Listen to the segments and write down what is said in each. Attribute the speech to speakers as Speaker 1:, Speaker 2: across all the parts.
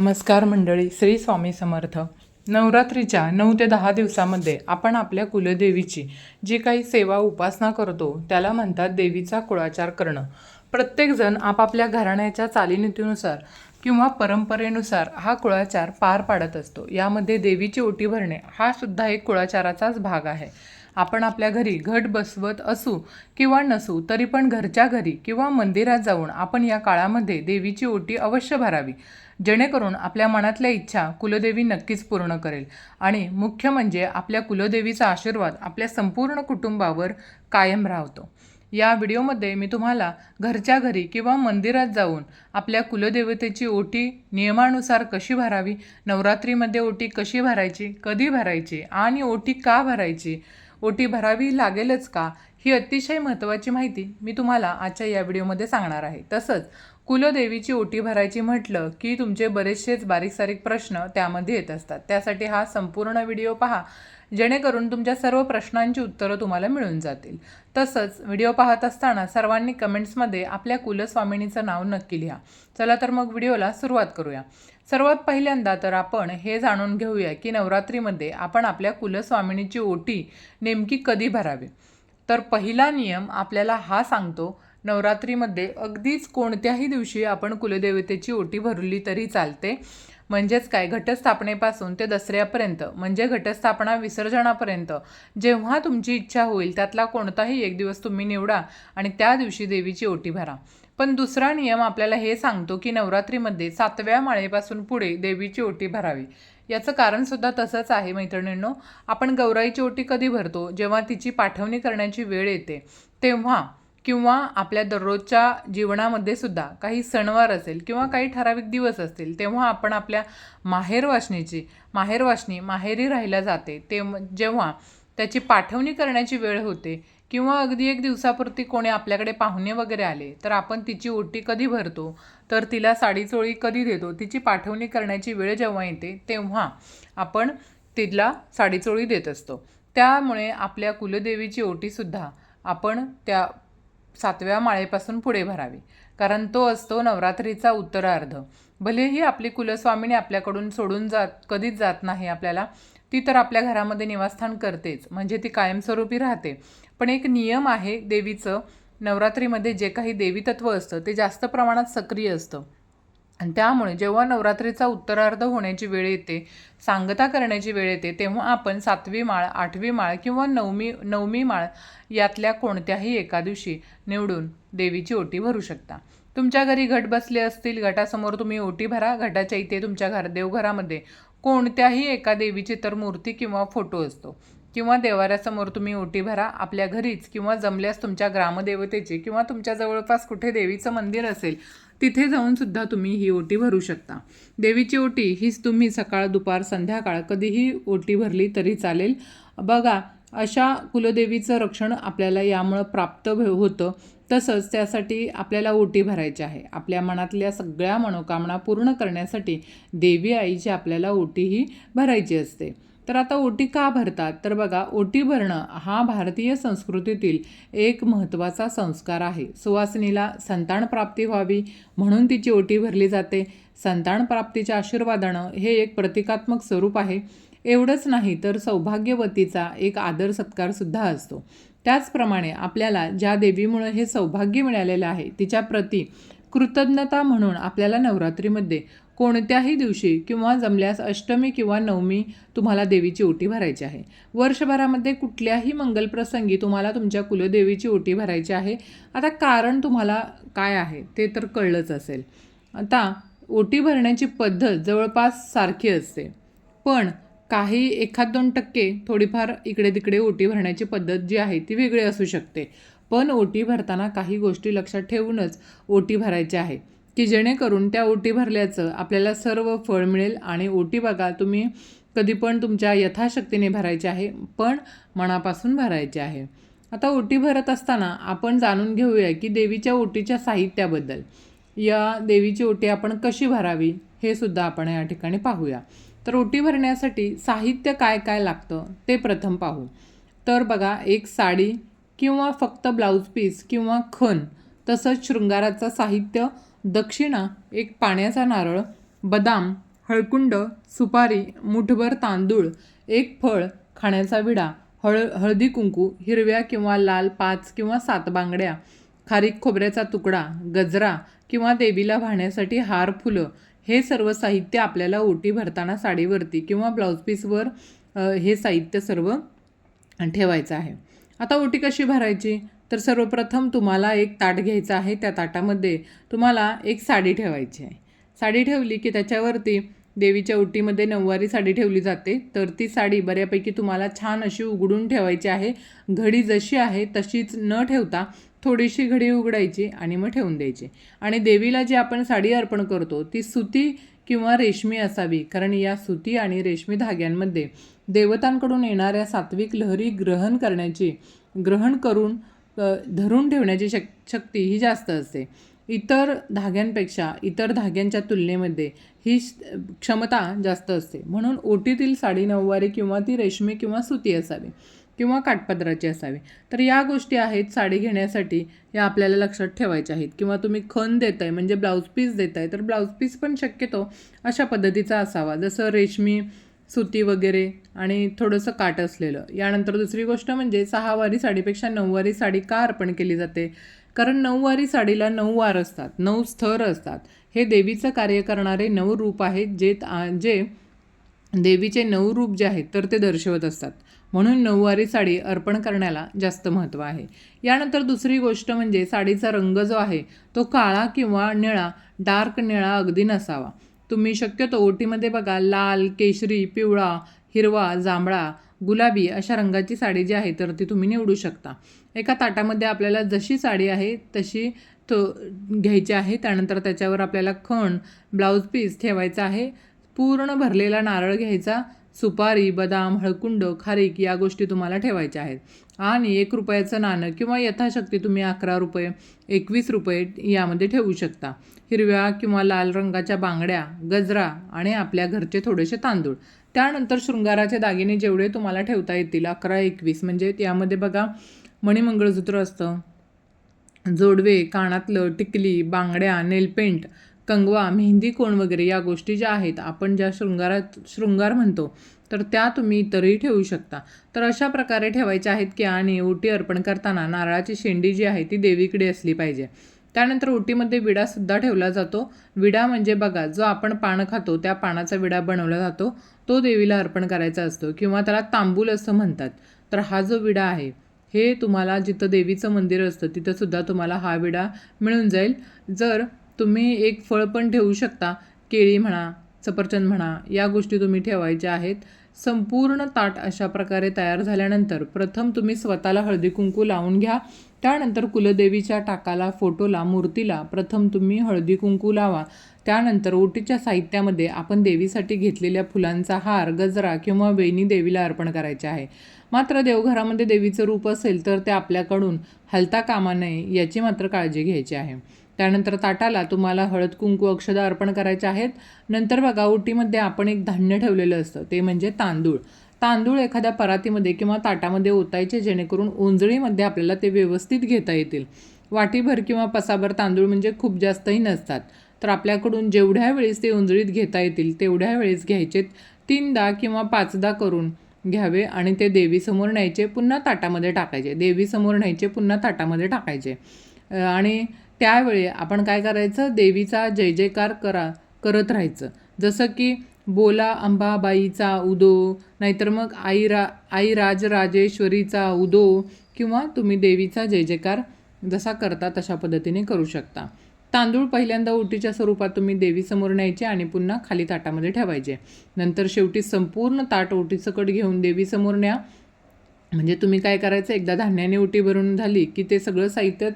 Speaker 1: नमस्कार मंडळी श्री स्वामी समर्थ. नवरात्रीच्या नऊ ते दहा दिवसामध्ये आपण आपल्या कुलदेवीची जी काही सेवा उपासना करतो त्याला म्हणतात देवीचा कुळाचार करणं. प्रत्येकजण आपापल्या घराण्याच्या चालीनीतीनुसार किंवा परंपरेनुसार हा कुळाचार पार पाडत असतो. यामध्ये देवीची ओटी भरणे हा सुद्धा एक कुळाचाराचाच भाग आहे. आपण आपल्या घरी घट बसवत असू किंवा नसू तरी पण घरच्या घरी किंवा मंदिरात जाऊन आपण या काळामध्ये देवीची ओटी अवश्य भरावी. जेणेकरून आपल्या मनातल्या इच्छा कुलदेवी नक्कीच पूर्ण करेल. आणि मुख्य म्हणजे आपल्या कुलदेवीचा आशीर्वाद आपल्या संपूर्ण कुटुंबावर कायम राहतो. या व्हिडिओमध्ये मी तुम्हाला घरच्या घरी किंवा मंदिरात जाऊन आपल्या कुलदेवतेची ओटी नियमानुसार कशी भरावी नवरात्रीमध्ये ओटी कशी भरायची कधी भरायची आणि ओटी का भरायची ओटी भरावी लागेलच का ही अतिशय महत्त्वाची माहिती मी तुम्हाला आजच्या या व्हिडिओमध्ये सांगणार आहे. तसंच कुलदेवीची ओटी भरायची म्हटलं की तुमचे बरेचसेच बारीक सारीक प्रश्न त्यामध्ये येत असतात. त्यासाठी हा संपूर्ण व्हिडिओ पहा. जेणेकरून तुमच्या सर्व प्रश्नांची उत्तरं तुम्हाला मिळून जातील. तसंच व्हिडिओ पाहत असताना सर्वांनी कमेंट्समध्ये आपल्या कुलस्वामिनीचं नाव नक्की लिहा. चला तर मग व्हिडिओला सुरुवात करूया. सर्वात पहिल्यांदा तर आपण हे जाणून घेऊया की नवरात्रीमध्ये आपण आपल्या कुलस्वामिनीची ओटी नेमकी कधी भरावी? तर पहिला नियम आपल्याला हा सांगतो नवरात्रीमध्ये अगदीच कोणत्याही दिवशी आपण कुलदेवतेची ओटी भरली तरी चालते. म्हणजेच काय? घटस्थापनेपासून ते दसऱ्यापर्यंत म्हणजे घटस्थापना विसर्जनापर्यंत. जेव्हा तुमची इच्छा होईल त्यातला कोणताही एक दिवस तुम्ही निवडा आणि त्या दिवशी देवीची ओटी भरा. पण दुसरा नियम आपल्याला हे सांगतो की नवरात्रीमध्ये सातव्या माळेपासून पुढे देवीची ओटी भरावी. याचं कारणसुद्धा तसंच आहे मैत्रिणींनो. आपण गौराईची ओटी कधी भरतो? जेव्हा तिची पाठवणी करण्याची वेळ येते तेव्हा किंवा आपल्या दररोजच्या जीवनामध्ये सुद्धा काही सणवार असेल किंवा काही ठराविक दिवस असतील तेव्हा आपण आपल्या माहेरवासणीची माहेरवासणी माहेरी राहिल्या जाते. ते जेव्हा त्याची पाठवणी करण्याची वेळ होते किंवा अगदी एक दिवसापुरती कोणी आपल्याकडे पाहुणे वगैरे आले तर आपण तिची ओटी कधी भरतो तर तिला साडीचोळी कधी देतो तिची पाठवणी करण्याची वेळ जेव्हा येते तेव्हा आपण तिला साडीचोळी देत असतो. त्यामुळे आपल्या कुलदेवीची ओटीसुद्धा आपण त्या सातव्या माळेपासून पुढे भरावी. कारण तो असतो नवरात्रीचा उत्तरार्ध. भलेही आपली कुलस्वामिनी आपल्याकडून सोडून जात कधीच जात नाही आपल्याला ती तर आपल्या घरामध्ये निवासस्थान करतेच. म्हणजे ती कायमस्वरूपी राहते. पण एक नियम आहे देवीचं नवरात्रीमध्ये जे काही देवीतत्व असतं ते जास्त प्रमाणात सक्रिय असतं. आणि त्यामुळे जेव्हा नवरात्रीचा उत्तरार्ध होण्याची वेळ येते सांगता करण्याची वेळ येते तेव्हा आपण सातवी माळ आठवी माळ किंवा नवमी नवमी माळ यातल्या कोणत्याही एका दिवशी निवडून देवीची ओटी भरू शकता. तुमच्या घरी घट बसले असतील घटासमोर तुम्ही ओटी भरा. घटाच्या इथे तुमच्या घर देवघरामध्ये कोणत्याही एका देवीची तर मूर्ती किंवा फोटो असतो. किंवा देवाऱ्यासमोर तुम्ही ओटी भरा आपल्या घरीच किंवा जमल्यास तुमच्या ग्रामदेवतेचे किंवा तुमच्या जवळपास कुठे देवीचं मंदिर असेल तिथे जाऊन सुद्धा तुम्ही ही ओटी भरू शकता. देवीची ओटी हीच तुम्ही सकाळ दुपार संध्याकाळ कधीही ओटी भरली तरी चालेल. बघा अशा कुलदेवीचं रक्षण आपल्याला यामुळं प्राप्त होतं. तसंच त्यासाठी आपल्याला ओटी भरायची आहे. आपल्या मनातल्या सगळ्या मनोकामना पूर्ण करण्यासाठी देवी आईची आपल्याला ओटीही भरायची असते. तर आता ओटी का भरतात? तर बघा ओटी भरणं हा भारतीय संस्कृतीतील एक महत्त्वाचा संस्कार आहे. सुवासिनीला संतान प्राप्ती व्हावी म्हणून तिची ओटी भरली जाते. संतान प्राप्तीच्या आशीर्वादानं हे एक प्रतिकात्मक स्वरूप आहे. एवढंच नाही तर सौभाग्यवतीचा एक आदर सत्कारसुद्धा असतो. त्याचप्रमाणे आपल्याला ज्या देवीमुळं हे सौभाग्य मिळालेलं आहे तिच्या प्रती कृतज्ञता म्हणून आपल्याला नवरात्रीमध्ये कोणत्याही दिवशी किंवा जमल्यास अष्टमी किंवा नवमी तुम्हाला देवीची ओटी भरायची आहे. वर्षभरामध्ये कुठल्याही मंगलप्रसंगी तुम्हाला तुमच्या कुलदेवीची ओटी भरायची आहे. आता कारण तुम्हाला काय आहे ते तर कळलंच असेल. आता ओटी भरण्याची पद्धत जवळपास सारखी असते. पण काही एखाद दोन टक्के थोडीफार इकडे तिकडे ओटी भरण्याची पद्धत जी आहे ती वेगळी असू शकते. पण ओटी भरताना काही गोष्टी लक्षात ठेवूनच ओटी भरायची आहे. की जेणेकरून त्या ओटी भरल्याचं आपल्याला सर्व फळ मिळेल आणि ओटी बघा तुम्ही कधी पण तुमच्या यथाशक्तीने भरायची आहे पण मनापासून भरायचे आहे. आता ओटी भरत असताना आपण जाणून घेऊया की देवीच्या ओटीच्या साहित्याबद्दल. या देवीची ओटी आपण कशी भरावी हे सुद्धा आपण या ठिकाणी पाहूया. तर ओटी भरण्यासाठी साहित्य काय काय लागतं ते प्रथम पाहू. तर बघा एक साडी किंवा फक्त ब्लाऊज पीस किंवा खण तसंच शृंगाराचं साहित्य दक्षिणा एक पाण्याचा नारळ बदाम हळकुंड सुपारी मुठभर तांदूळ एक फळ खाण्याचा विडा हळ हळदी कुंकू हिरव्या किंवा लाल पाच किंवा सात बांगड्या खारीक खोबऱ्याचा तुकडा गजरा किंवा देवीला वाहण्यासाठी हार फुलं हे सर्व साहित्य आपल्याला ओटी भरताना साडीवरती किंवा ब्लाऊज पीसवर हे साहित्य सर्व ठेवायचं आहे. आता ओटी कशी भरायची? तर सर्वप्रथम तुम्हाला एक ताट घ्यायचं आहे त्या ताटामध्ये तुम्हाला एक साडी ठेवायची आहे. साडी ठेवली की त्याच्यावरती देवीच्या ओटीमध्ये नऊवारी साडी ठेवली जाते. तर ती साडी बऱ्यापैकी तुम्हाला छान अशी उघडून ठेवायची आहे. घडी जशी आहे तशीच न ठेवता थोडीशी घडी उघडायची आणि मग ठेवून द्यायची. आणि देवीला जी आपण साडी अर्पण करतो ती सुती किंवा रेशमी असावी. कारण या सुती आणि रेशमी धाग्यांमध्ये देवतांकडून येणाऱ्या सात्विक लहरी ग्रहण करण्याची ग्रहण करून धरून ठेवण्याची शक शक्ती ही जास्त असते. इतर धाग्यांपेक्षा इतर धाग्यांच्या तुलनेमध्ये ही श- क्षमता जास्त असते. म्हणून ओटीतील साडी नऊवारी किंवा ती रेशमी किंवा सुती असावी किंवा काठपदराची असावी. तर या गोष्टी आहेत साडी घेण्यासाठी या आपल्याला लक्षात ठेवायच्या आहेत. किंवा तुम्ही खण आहे म्हणजे ब्लाऊज पीस देत आहे तर ब्लाऊज पीस पण शक्यतो अशा पद्धतीचा असावा. जसं रेशमी सुती वगैरे आणि थोडंसं काट असलेलं. यानंतर दुसरी गोष्ट म्हणजे सहावारी साडीपेक्षा नऊवारी साडी का अर्पण केली जाते? कारण नऊवारी साडीला नऊ वार असतात नऊ स्तर असतात. हे देवीचं कार्य करणारे नऊ रूप आहेत जे जे देवीचे नऊ रूप जे आहेत तर ते दर्शवत असतात. म्हणून नऊवारी साडी अर्पण करण्याला जास्त महत्त्व आहे. यानंतर दुसरी गोष्ट म्हणजे साडीचा रंग जो आहे तो काळा किंवा निळा डार्क निळा अगदी नसावा. तुम्ही शक्यतो ओटीमध्ये बघा लाल केशरी पिवळा हिरवा जांभळा गुलाबी अशा रंगाची साडी जी आहे तर ती तुम्ही निवडू शकता. एका ताटामध्ये आपल्याला जशी साडी आहे तशी तो घ्यायची आहे. त्यानंतर त्याच्यावर आपल्याला खण ब्लाऊज पीस ठेवायचा आहे. पूर्ण भरलेला नारळ घ्यायचा. सुपारी बदाम हळकुंड खारीक या गोष्टी तुम्हाला ठेवायच्या आहेत. आणि एक रुपयाचं नाणं किंवा यथाशक्ती तुम्ही अकरा रुपये एकवीस रुपये यामध्ये ठेवू शकता. हिरव्या किंवा लाल रंगाच्या बांगड्या गजरा आणि आपल्या घरचे थोडेसे तांदूळ. त्यानंतर शृंगाराचे दागिने जेवढे तुम्हाला ठेवता येतील अकरा एकवीस. म्हणजे यामध्ये बघा मणिमंगळसूत्र असतं. जोडवे कानातलं टिकली बांगड्या नेलपेंट कंगवा मेहंदी कोण वगैरे या गोष्टी ज्या आहेत आपण ज्या शृंगारात शृंगार म्हणतो तर त्या तुम्ही इतरही ठेवू शकता. तर अशा प्रकारे ठेवायच्या आहेत की आणि ओटी अर्पण करताना नारळाची शेंडी जी आहे ती देवीकडे असली पाहिजे. त्यानंतर ओटीमध्ये विडासुद्धा ठेवला जातो. विडा म्हणजे बघा जो आपण पानं खातो त्या पानाचा विडा बनवला जातो. तो देवीला अर्पण करायचा असतो किंवा त्याला तांबूल असं म्हणतात. तर हा जो विडा आहे हे तुम्हाला जिथं देवीचं मंदिर असतं तिथंसुद्धा तुम्हाला हा विडा मिळून जाईल. जर तुम्ही एक फळ पण ठेवू शकता. केळी म्हणा सफरचंद म्हणा या गोष्टी तुम्ही ठेवायच्या आहेत. संपूर्ण ताट अशा प्रकारे तयार झाल्यानंतर प्रथम तुम्ही स्वतःला हळदी कुंकू लावून घ्या. त्यानंतर कुलदेवीच्या टाकाला फोटोला मूर्तीला प्रथम तुम्ही हळदी कुंकू लावा. त्यानंतर ओटीच्या साहित्यामध्ये आपण देवीसाठी घेतलेल्या फुलांचा हार गजरा किंवा वेणी देवीला अर्पण करायचे आहे. मात्र देवघरामध्ये देवीचं रूप असेल तर ते आपल्याकडून हलता कामा नये याची मात्र काळजी घ्यायची आहे. त्यानंतर ताटाला तुम्हाला हळद कुंकू अक्षदा अर्पण करायचे आहेत. नंतर बघा ओटीमध्ये आपण एक धान्य ठेवलेलं असतं ते म्हणजे तांदूळ. तांदूळ एखाद्या परातीमध्ये किंवा ताटामध्ये ओतायचे जेणेकरून ओंजळीमध्ये आपल्याला ते व्यवस्थित घेता येतील. वाटीभर किंवा पसाभर तांदूळ म्हणजे खूप जास्तही नसतात. तर आपल्याकडून जेवढ्या वेळेस ते उंजळीत घेता येतील तेवढ्या वेळेस घ्यायचे तीनदा किंवा पाचदा करून घ्यावे आणि ते देवीसमोर न्यायचे पुन्हा ताटामध्ये टाकायचे. देवीसमोर न्यायचे पुन्हा ताटामध्ये टाकायचे. आणि त्यावेळी आपण काय करायचं? देवीचा जय जयकार करा करत राहायचं. जसं की बोला अंबाबाईचा उदो नाहीतर मग आई रा आई राजराजेश्वरीचा उदो किंवा तुम्ही देवीचा जय जयकार जसा करता तशा पद्धतीने करू शकता. तांदूळ पहिल्यांदा ओटीच्या स्वरूपात तुम्ही देवीसमोर न्यायचे आणि पुन्हा खाली ताटामध्ये ठेवायचे. नंतर शेवटी संपूर्ण ताट ओटीसकट घेऊन देवीसमोर न्या. म्हणजे तुम्ही काय करायचं? एकदा धान्याने ओटी भरून झाली की ते सगळं साहित्यात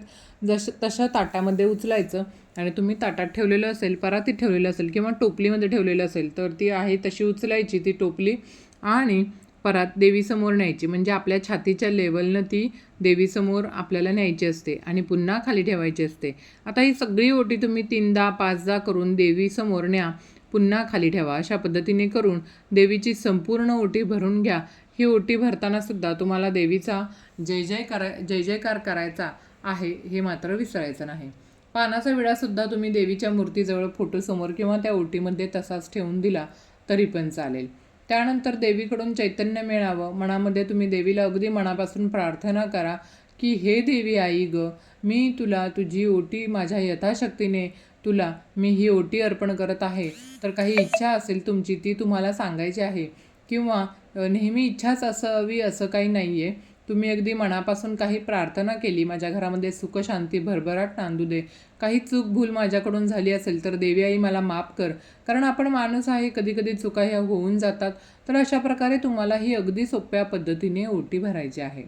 Speaker 1: जसं तशा ताटामध्ये उचलायचं आणि तुम्ही ताटात ठेवलेलं असेल परातीत ठेवलेलं असेल किंवा टोपलीमध्ये ठेवलेलं असेल तर ती आहे तशी उचलायची ती टोपली आणि परात देवीसमोर न्यायची. म्हणजे आपल्या छातीच्या लेवलनं ती देवीसमोर आपल्याला न्यायची असते आणि पुन्हा खाली ठेवायची असते. आता ही सगळी ओटी तुम्ही तीनदा पाचदा करून देवीसमोर न्या पुन्हा खाली ठेवा. अशा पद्धतीने करून देवीची संपूर्ण ओटी भरून घ्या. ही ओटी भरताना सुद्धा तुम्हाला देवीचा जय जयकार जय जयकार करायचा आहे हे मात्र विसरायचं नाही. पानाचा विडासुद्धा तुम्ही देवीच्या मूर्तीजवळ फोटोसमोर किंवा त्या ओटीमध्ये तसाच ठेवून दिला तरी पण चालेल. त्यानंतर देवीकडून चैतन्य मिळावं मनामध्ये तुम्ही देवीला अगदी मनापासून प्रार्थना करा की हे देवी आई ग मी तुला तुझी ओटी माझ्या यथाशक्तीने तुला मी ही ओटी अर्पण करत आहे. तर काही इच्छा असेल तुमची ती तुम्हाला सांगायची आहे. किंवा नेहमी इच्छाच असावी असं काही नाही आहे तुम्ही अगदी मनापासून काही प्रार्थना केली माझ्या घरामध्ये सुखशांती भरभराट नांदू दे. काही चूक भूल माझ्याकडून झाली असेल तर देवी आई मला माफ कर. कारण आपण माणूस आहे कधीकधी चुका ह्या होऊन जातात. तर अशा प्रकारे तुम्हाला ही अगदी सोप्या पद्धतीने ओटी भरायची आहे.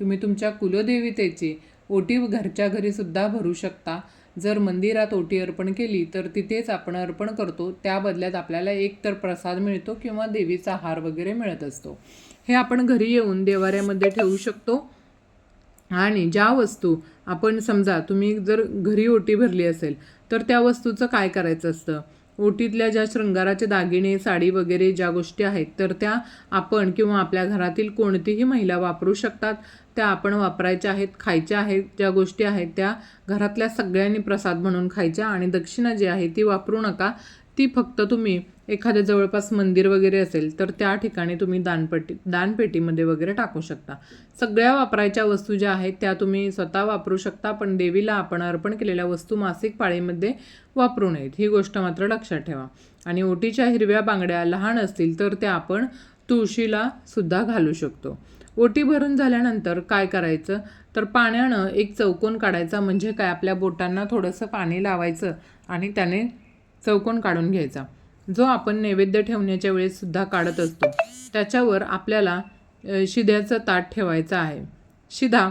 Speaker 1: तुम्ही तुमच्या कुलदेवतेची ओटी घरच्या घरीसुद्धा भरू शकता. जर मंदिरात ओटी अर्पण केली तर तिथेच आपण अर्पण करतो. त्या बदल्यात आपल्याला एक तर प्रसाद मिळतो किंवा देवीचा हार वगैरे मिळत असतो. हे आपण घरी येऊन देवाऱ्यामध्ये ठेवू शकतो. आणि ज्या वस्तू आपण समजा तुम्ही जर घरी ओटी भरली असेल तर त्या वस्तूचं काय करायचं असतं? ओटीतल्या ज्या शृंगाराचे दागिने साडी वगैरे ज्या गोष्टी आहेत तर त्या आपण किंवा आपल्या घरातील कोणतीही महिला वापरू शकतात. त्या आपण वापरायच्या आहेत खायच्या आहेत ज्या गोष्टी आहेत त्या घरातल्या सगळ्यांनी प्रसाद म्हणून खायच्या आणि दक्षिणा जी आहे ती वापरू नका. ती फक्त तुम्ही एखादं जवळपास मंदिर वगैरे असेल तर त्या ठिकाणी तुम्ही दानपट्टी दानपेटीमध्ये वगैरे टाकू शकता. सगळ्या वापरायच्या वस्तू ज्या आहेत त्या तुम्ही स्वतः वापरू शकता पण देवीला आपण अर्पण केलेल्या वस्तू मासिक पाळीमध्ये वापरू नयेत. ही गोष्ट मात्र लक्षात ठेवा. आणि ओटीच्या हिरव्या बांगड्या लहान असतील तर त्या आपण तुळशीला सुद्धा घालू शकतो. ओटी भरून झाल्यानंतर काय करायचं? तर पाण्यानं एक चौकोन काढायचा म्हणजे काय? आपल्या बोटांना थोडंसं पाणी लावायचं आणि त्याने चौकोन काढून घ्यायचा. जो आपण नैवेद्य ठेवण्याच्या वेळेस सुद्धा काढत असतो. त्याच्यावर आपल्याला शिध्याचं शिद्याचं ताट ठेवायचं आहे. शिधा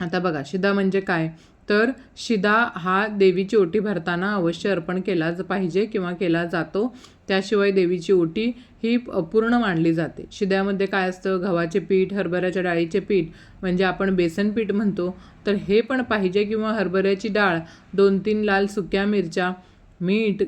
Speaker 1: आता बघा शिदा म्हणजे काय? तर शिदा हा देवीची ओटी भरताना अवश्य अर्पण केलाच पाहिजे किंवा केला जातो. त्याशिवाय देवीची ओटी ही अपूर्ण मानली जाते. शिद्यामध्ये काय असतं? गव्हाचे पीठ हरभऱ्याच्या डाळीचे पीठ म्हणजे आपण बेसन पीठ म्हणतो. तर हे पण पाहिजे किंवा हरभऱ्याची डाळ दोन तीन लाल सुक्या मिरच्या मीठ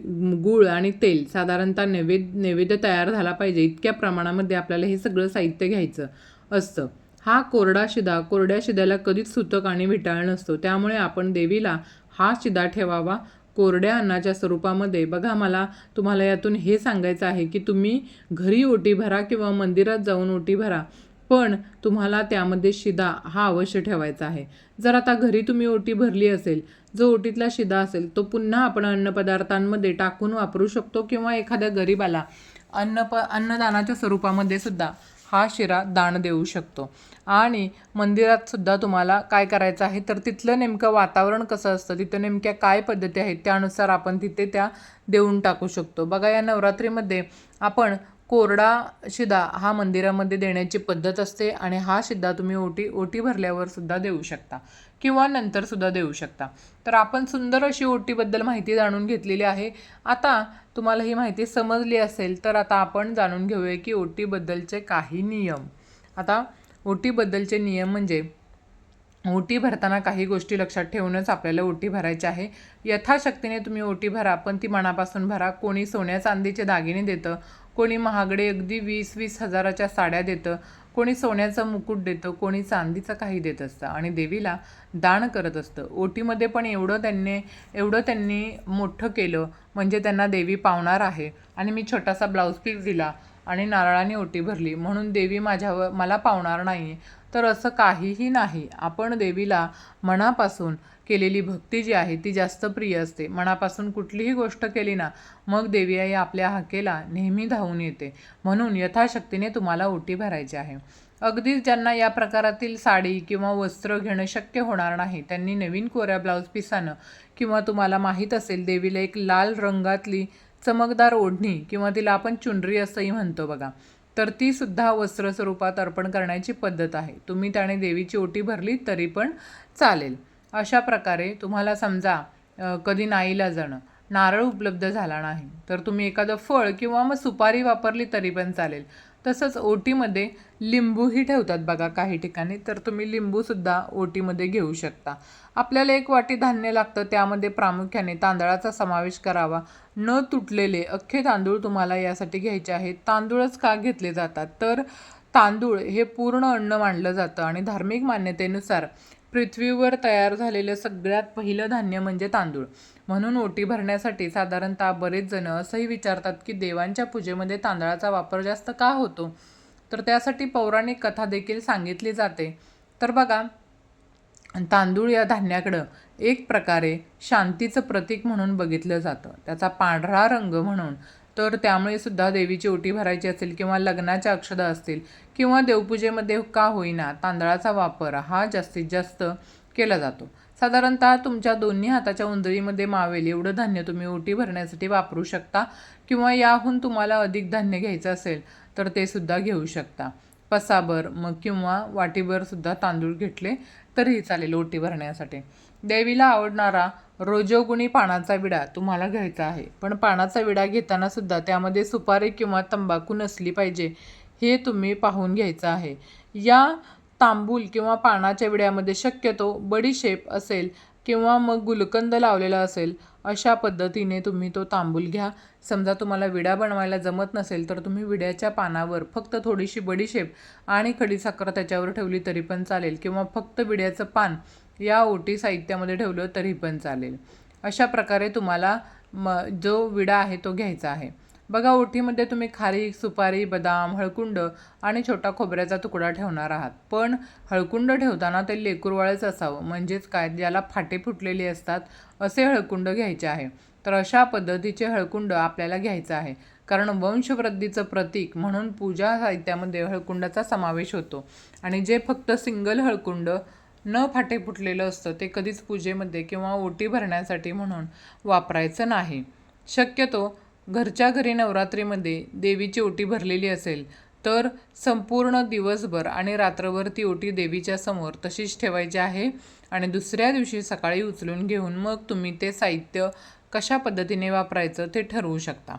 Speaker 1: गूळ आणि तेल साधारणतः नैवेद्य नैवेद्य तयार झाला पाहिजे. इतक्या प्रमाणामध्ये आपल्याला हे सगळं साहित्य घ्यायचं असतं. हा कोरडा शिदा कोरड्या शिद्याला कधीच सुतक आणि विटाळ नसतो. त्यामुळे आपण देवीला हा शिदा ठेवावा. कोरड्या अन्नाच्या स्वरूपामध्ये बघा मला तुम्हाला यातून हे सांगायचं आहे की तुम्ही घरी ओटी भरा किंवा मंदिरात जाऊन ओटी भरा पण तुम्हाला त्यामध्ये शिदा हा अवश्य ठेवायचा आहे. जर आता घरी तुम्ही ओटी भरली असेल जो ओटीतला शिदा असेल तो पुन्हा आपण अन्नपदार्थांमध्ये टाकून वापरू शकतो किंवा एखाद्या गरीबाला अन्न प अन्नदानाच्या स्वरूपामध्ये सुद्धा हा शिरा दान देऊ शकतो. आणि मंदिरात सुद्धा तुम्हाला काय करायचं आहे तर तिथलं नेमकं वातावरण कसं असतं तिथं नेमक्या काय पद्धती आहेत त्यानुसार आपण तिथे त्या देऊन टाकू शकतो. बघा या नवरात्रीमध्ये आपण कोरडा शिदा हा मंदिरामध्ये देण्याची पद्धत असते आणि हा शिदा तुम्ही ओटी ओटी भरल्यावर सुद्धा देऊ शकता. किंवा नंतर सुद्धा देऊ शकता. तर आपण सुंदर अशी ओटीबद्दल माहिती जाणून घेतलेली आहे. आता तुम्हाला ही माहिती समजली असेल तर आता आपण जाणून घेऊया की ओटीबद्दलचे काही नियम. आता ओटीबद्दलचे नियम म्हणजे ओटी भरताना काही गोष्टी लक्षात ठेवूनच आपल्याला ओटी भरायची आहे. यथाशक्तीने तुम्ही ओटी भरा पण ती मनापासून भरा. कोणी सोन्या चांदीचे दागिने देतं कोणी महागडे अगदी वीस वीस हजाराच्या साड्या देतं कोणी सोन्याचं मुकुट देतं कोणी चांदीचं काही देत असतं. आणि देवीला दान करत असतं. ओटीमध्ये पण एवढं त्यांनी एवढं त्यांनी मोठं केलं म्हणजे त्यांना देवी पावणार आहे. आणि मी छोटासा ब्लाऊज पीस दिला आणि नारळाने ओटी भरली. म्हणून देवी माझ्यावर मला पावणार नाही. तर असं काहीही नाही. आपण देवीला मनापासून केलेली भक्ती जी आहे ती जास्त प्रिय असते. मनापासून कुठलीही गोष्ट केली ना मग देवी आई आपल्या हाकेला नेहमी धावून येते. म्हणून यथाशक्तीने तुम्हाला ओटी भरायची आहे. अगदीच ज्यांना या प्रकारातील साडी किंवा वस्त्र घेणं शक्य होणार नाही त्यांनी नवीन कोऱ्या ब्लाऊज पिसानं किंवा तुम्हाला माहीत असेल देवीला एक लाल रंगातली चमकदार ओढणी किंवा तिला आपण चुनरी असंही म्हणतो बघा. तर ती सुद्धा वस्त्र स्वरूपात अर्पण करण्याची पद्धत आहे. तुम्ही त्याने देवीची ओटी भरली तरी पण चालेल. अशा प्रकारे तुम्हाला समजा कधी नाईला जाणं नारळ उपलब्ध झाला नाही तर तुम्ही एखादं फळ किंवा मग सुपारी वापरली तरी पण चालेल. तसंच ओटीमध्ये लिंबूही ठेवतात बघा काही ठिकाणी तर तुम्ही लिंबूसुद्धा ओटीमध्ये घेऊ शकता. आपल्याला एक वाटी धान्य लागतं त्यामध्ये प्रामुख्याने तांदळाचा समावेश करावा. न तुटलेले अख्खे तांदूळ तुम्हाला यासाठी घ्यायचे आहेत. तांदूळच का घेतले जातात? तर तांदूळ हे पूर्ण अन्न मानलं जातं आणि धार्मिक मान्यतेनुसार पृथ्वीवर तयार झालेलं सगळ्यात पहिलं धान्य म्हणजे तांदूळ. म्हणून ओटी भरण्यासाठी साधारणतः बरेच जण असंही विचारतात की देवांच्या पूजेमध्ये तांदळाचा वापर जास्त का होतो? तर त्यासाठी पौराणिक कथा देखील सांगितली जाते. तर बघा तांदूळ या धान्याकडं एक प्रकारे शांतीचं प्रतीक म्हणून बघितलं जातं. त्याचा पांढरा रंग म्हणून तर त्यामुळे सुद्धा देवीची ओटी भरायची असेल किंवा लग्नाच्या अक्षदा असतील किंवा देवपूजेमध्ये का होईना तांदळाचा वापर हा जास्तीत जास्त केला जातो. साधारणतः तुमच्या दोन्ही हाताच्या उंदळीमध्ये मावेल एवढं धान्य तुम्ही ओटी भरण्यासाठी वापरू शकता किंवा याहून तुम्हाला अधिक धान्य घ्यायचं असेल तर ते सुद्धा घेऊ शकता. पसाभर मग किंवा वाटीभर सुद्धा तांदूळ घेतले तरीही चालेल ओटी भरण्यासाठी. देवीला आवडणारा रोजोगुणी पानाचा विडा तुम्हाला घ्यायचा आहे. पण पानाचा विडा घेताना सुद्धा त्यामध्ये सुपारी किंवा तंबाखू नसली पाहिजे हे तुम्ही पाहून घ्यायचं आहे. या तांबूल किंवा पानाच्या विड्यामध्ये शक्यतो बडीशेप असेल किंवा मग गुलकंद लावलेला असेल अशा पद्धतीने तुम्ही तो तांबूल घ्या. समजा तुम्हाला विडा बनवायला जमत नसेल तर तुम्ही विड्याच्या पानावर फक्त थोडीशी बडीशेप आणि खडीसाखर त्याच्यावर ठेवली तरी पण चालेल किंवा फक्त विड्याचं पान या ओटी साहित्यामध्ये ठेवलं तरी पण चालेल. अशा प्रकारे तुम्हाला म जो विडा आहे तो घ्यायचा आहे. बघा ओटीमध्ये तुम्ही खारीक सुपारी बदाम हळकुंड आणि छोटा खोबऱ्याचा तुकडा ठेवणार आहात. पण हळकुंड ठेवताना ते लेकुरवाळच असावं. म्हणजेच काय? ज्याला फाटे फुटलेले असतात असे हळकुंड घ्यायचे आहे. तर अशा पद्धतीचे हळकुंड आपल्याला घ्यायचं आहे. कारण वंशवृद्धीचं प्रतीक म्हणून पूजा साहित्यामध्ये हळकुंडाचा समावेश होतो. आणि जे फक्त सिंगल हळकुंड न फाटे फुटलेलं असतं ते कधीच पूजेमध्ये किंवा ओटी भरण्यासाठी म्हणून वापरायचं नाही. शक्यतो घरच्या घरी नवरात्रीमध्ये देवीची ओटी भरलेली असेल तर संपूर्ण दिवसभर आणि रात्रभर ती ओटी देवीच्या समोर तशीच ठेवायची आहे आणि दुसऱ्या दिवशी सकाळी उचलून घेऊन मग तुम्ही ते साहित्य कशा पद्धतीने वापरायचं ते ठरवू शकता.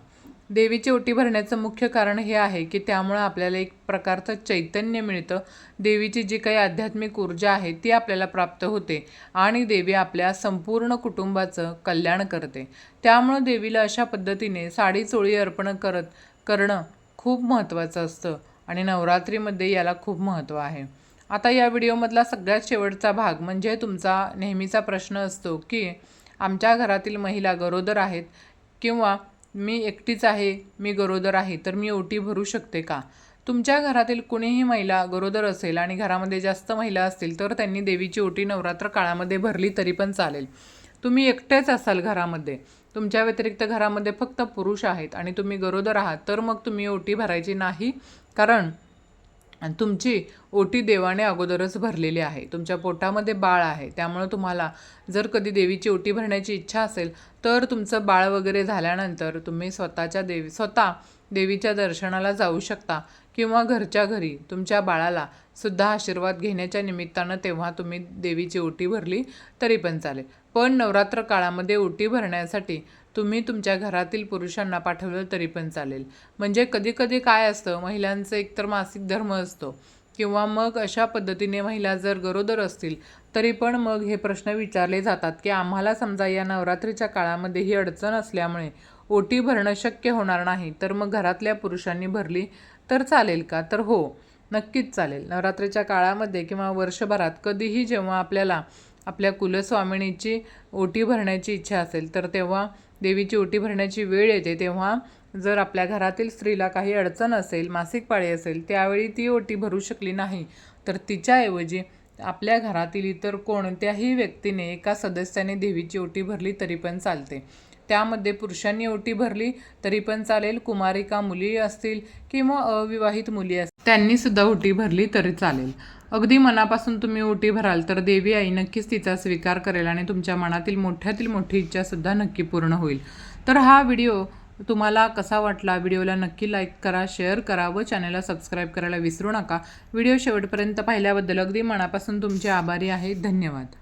Speaker 1: देवीची ओटी भरण्याचं मुख्य कारण हे आहे की त्यामुळं आपल्याला एक प्रकारचं चैतन्य मिळतं. देवीची जी काही आध्यात्मिक ऊर्जा आहे ती आपल्याला प्राप्त होते आणि देवी आपल्या संपूर्ण कुटुंबाचं कल्याण करते. त्यामुळं देवीला अशा पद्धतीने साडी चोळी अर्पण करत करणं खूप महत्त्वाचं असतं आणि नवरात्रीमध्ये याला खूप महत्त्व आहे. आता या व्हिडिओमधला सगळ्यात शेवटचा भाग म्हणजे तुमचा नेहमीचा प्रश्न असतो की आमच्या घरातील महिला गरोदर आहेत किंवा मी एकटीच आहे मी गरोदर आहे तर मी ओटी भरू शकते का? तुमच्या घरातील कुणीही महिला गरोदर असेल आणि घरामध्ये जास्त महिला असतील तर त्यांनी देवीची ओटी नवरात्र काळामध्ये भरली तरी पण चालेल. तुम्ही एकटेच असाल घरामध्ये. तुमच्या व्यतिरिक्त घरामध्ये फक्त पुरुष आहेत आणि तुम्ही गरोदर आहात तर मग तुम्ही ओटी भरायची नाही. कारण आणि तुमची ओटी देवाने अगोदरच भरलेली आहे. तुमच्या पोटामध्ये बाळ आहे. त्यामुळं तुम्हाला जर कधी देवीची ओटी भरण्याची इच्छा असेल तर तुमचं बाळ वगैरे झाल्यानंतर तुम्ही स्वतःच्या देवी स्वतः देवीच्या दर्शनाला जाऊ शकता. किंवा घरच्या घरी तुमच्या बाळाला सुद्धा आशीर्वाद घेण्याच्या निमित्तानं तेव्हा तुम्ही देवीची ओटी भरली तरी पण चालेल. पण नवरात्र काळामध्ये ओटी भरण्यासाठी तुम्ही तुमच्या घरातील पुरुषांना पाठवलं तरी पण चालेल. म्हणजे कधीकधी काय असतं महिलांचं एकतर मासिक धर्म असतो किंवा मग अशा पद्धतीने महिला जर गरोदर असतील तरी पण मग हे प्रश्न विचारले जातात की आम्हाला समजा या नवरात्रीच्या काळामध्ये ही अडचण असल्यामुळे ओटी भरणं शक्य होणार नाही तर मग घरातल्या पुरुषांनी भरली तर चालेल का? तर हो नक्कीच चालेल. नवरात्रीच्या काळामध्ये किंवा वर्षभरात कधीही जेव्हा आपल्याला आपल्या कुलस्वामिनीची ओटी भरण्याची इच्छा असेल तर तेव्हा देवीची ओटी भरण्याची वेळ येते. तेव्हा जर आपल्या घरातील स्त्रीला काही अडचण असेल मासिक पाळी असेल त्यावेळी ती ओटी भरू शकली नाही तर तिच्याऐवजी आपल्या घरातील इतर कोणत्याही व्यक्तीने एका सदस्याने देवीची ओटी भरली तरी पण चालते. त्यामध्ये पुरुषांनी ओटी भरली तरी पण चालेल. कुमारिका मुली असतील किंवा अविवाहित मुली असतील त्यांनी सुद्धा ओटी भरली तरी चालेल. अगदी मनापासून तुम्ही ओटी भराल तर देवी आई नक्कीच तिचा स्वीकार करेल आणि तुमच्या मनातील मोठ्यातील मोठी इच्छासुद्धा नक्की पूर्ण होईल. तर हा व्हिडिओ तुम्हाला कसा वाटला? व्हिडिओला नक्की लाईक करा शेअर करा व चॅनलला सबस्क्राईब करायला विसरू नका. व्हिडिओ शेवटपर्यंत पाहिल्याबद्दल अगदी मनापासून तुमचे आभारी आहे. धन्यवाद.